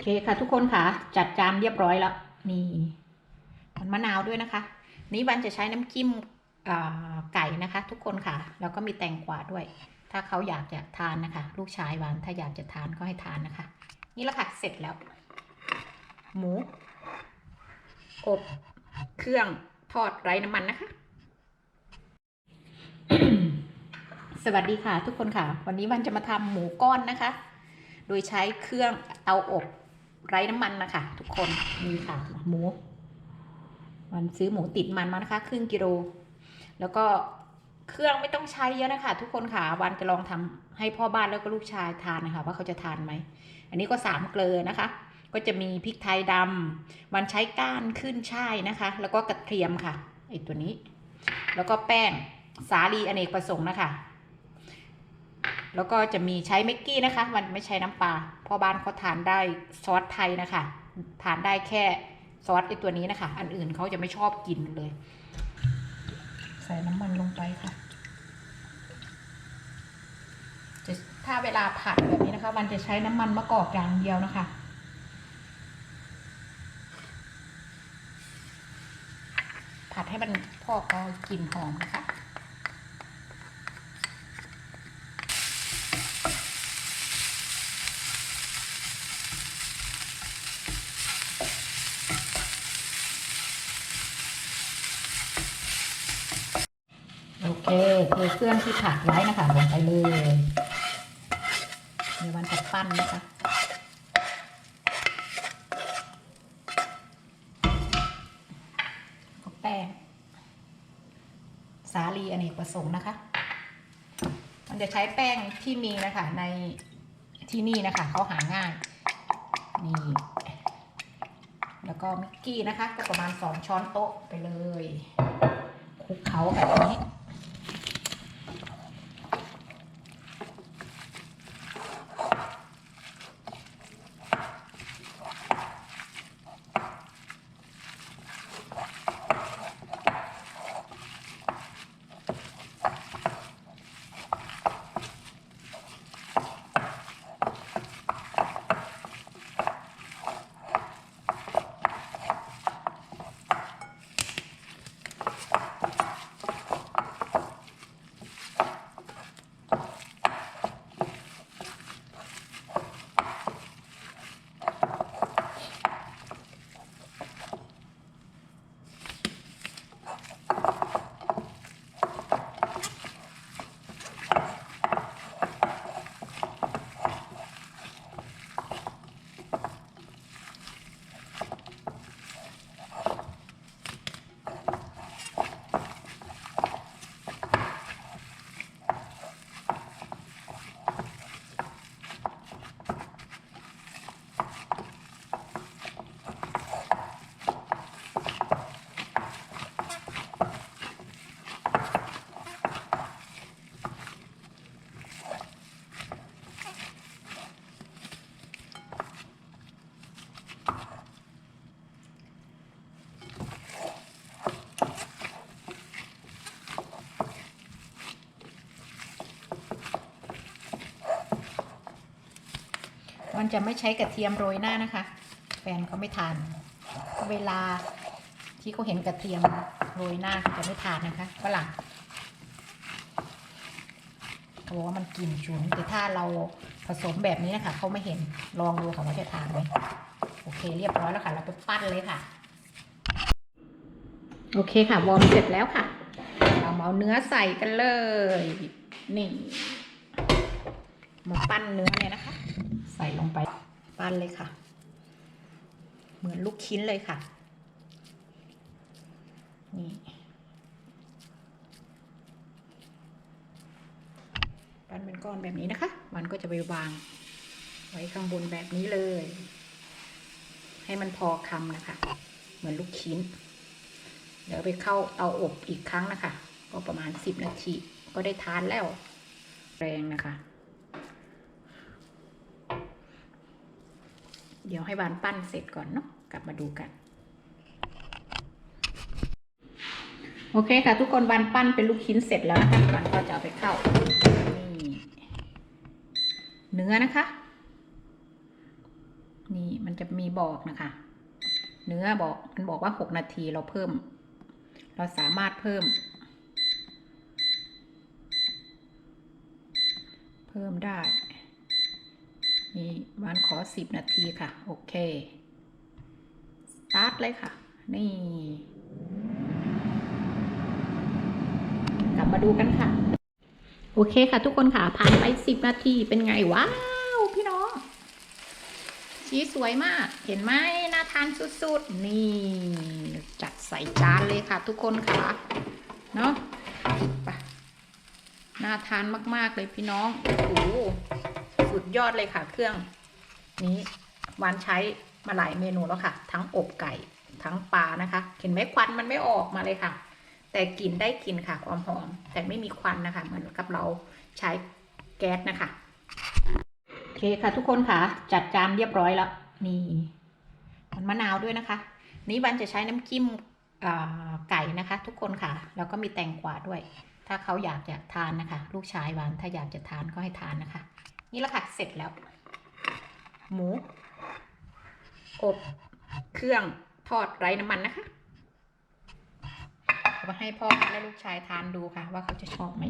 เคค่ะทุกคนค่ะ จัดจานเรียบร้อยแล้ว นี่มันมะนาวด้วยนะคะ นี่วันจะใช้น้ำจิ้มไก่นะคะ ทุกคนค่ะ แล้วก็มีแตงกวาด้วย ถ้าเขาอยากจะทานนะคะ ลูกชายวานถ้าอยากจะทานก็ให้ทานนะคะ นี่แหละค่ะเสร็จแล้ว หมู อบเครื่องทอดไร้น้ำมันนะคะ สวัสดีค่ะ ทุกคนค่ะ วันนี้วันจะมาทำหมูก้อนนะคะ โดยใช้เครื่องเตาอบ ไร้น้ำมันนะคะทุกคนนี่ค่ะ หมูวันซื้อหมูติดมันมานะคะ ครึ่งกิโล แล้วก็เครื่องไม่ต้องใช้เยอะนะคะ ทุกคนค่ะวันจะลองทำให้พ่อบ้านแล้วก็ลูกชายทานนะคะ ว่าเขาจะทานไหม อันนี้ก็สามเกลือนะคะ ก็จะมีพริกไทยดำวันใช้ก้านขึ้นช่ายนะคะ แล้วก็กระเทียมค่ะไอตัวนี้ แล้วก็แป้งสาลีอเนกประสงค์นะคะ แล้วก็จะมีใช้เมกกี้นะคะ มันไม่ใช้น้ำปลาพ่อบ้านเขาทานได้ซอสไทยนะคะ ทานได้แค่ซอสไอตัวนี้นะคะ อันอื่นเขาจะไม่ชอบกินเลย ใส่น้ำมันลงไปค่ะจะถ้าเวลาผัดแบบนี้นะคะ มันจะใช้น้ำมันมะกอกอย่างเดียวนะคะ ผัดให้มันพอกพอกลิ่นหอมนะคะ โอ เคเทเครื่องที่ผัดไว้นะคะลงไปเลยเดี๋ยววันจะปั้นนะคะก็แป้งสาลีอเนกประสงค์นะคะ มันจะใช้แป้งที่มีนะคะในที่นี่นะคะเขาหาง่ายนี่แล้วก็มิกกี้นะคะ ก็ประมาณสองช้อนโต๊ะไปเลยคลุกเขาแบบนี้ จะไม่ใช้กระเทียมโรยหน้านะคะ แฟนเขาไม่ทาน เวลาที่เขาเห็นกระเทียมโรยหน้าเขาจะไม่ทานนะคะฝรั่งเขาบอกว่ามันกลิ่นฉุนแต่ถ้าเราผสมแบบนี้นะคะเขาไม่เห็นลองดูค่ะว่าจะทานไหมโอเคเรียบร้อยแล้วค่ะเราไปปั้นเลยค่ะ โอเคค่ะวอร์มเสร็จแล้วค่ะ เรามาเอาเนื้อใส่กันเลย นี่มาปั้นเนื้อเนี่ยนะคะ ส่ลงไปปั้นเลยค่ะ เหมือนลูกชิ้นเลยค่ะ นี่ปั้นเป็นก้อนแบบนี้นะคะ มันก็จะไปวาง ไว้ข้างบนแบบนี้เลย ให้มันพอคำนะคะ เหมือนลูกชิ้น เดี๋ยวไปเข้าเตาอบอีกครั้งนะคะ ก็ประมาณสิบนาที ก็ได้ทานแล้ว แรงนะคะ เดี๋ยวให้บานปั้นเสร็จก่อนเนาะกลับมาดูกัน โอเคค่ะ ทุกคนบานปั้นเป็นลูกชิ้นเสร็จแล้วนะคะบานก็จะเอาไปเข้านี่เนื้อนะคะ นี่มันจะมีบอกนะคะ เนื้อบอกมันบอกว่าหกนาทีเราเพิ่ม เราสามารถเพิ่ม เพิ่มได้ นี่วานขอสิบนาทีค่ะ โอเค สตาร์ทเลยค่ะ นี่ กลับมาดูกันค่ะ โอเคค่ะทุกคนค่ะ ผ่านไปสิบนาทีเป็นไงว้าว พี่น้อง ชีสวยมาก เห็นไหมน่าทานสุดๆ นี่ จัดใส่จานเลยค่ะ ทุกคนค่ะ เนาะไปน่าทานมาก ๆ เลยพี่น้อง โอ้โห สุดยอดเลยค่ะ เครื่องนี้วานใช้มาหลายเมนูแล้วค่ะ ทั้งอบไก่ทั้งปลานะคะ เห็นไหมควันมันไม่ออกมาเลยค่ะ แต่กลิ่นได้กลิ่นค่ะ ความหอม แต่ไม่มีควันนะคะ เหมือนกับเราใช้แก๊สนะคะโอเคค่ะทุกคนค่ะ จัดจานเรียบร้อยแล้วนี่มันมะนาวด้วยนะคะ นี่วันจะใช้น้ำจิ้มไก่นะคะ ทุกคนค่ะ แล้วก็มีแตงกวาด้วย ถ้าเขาอยากจะทานนะคะ ลูกชายวานถ้าอยากจะทานก็ให้ทานนะคะ นี่แหละค่ะ เสร็จแล้ว หมู อบเครื่องทอดไร้น้ำมันนะคะเอามาให้พ่อและลูกชายทานดูค่ะ ว่าเขาจะชอบไหม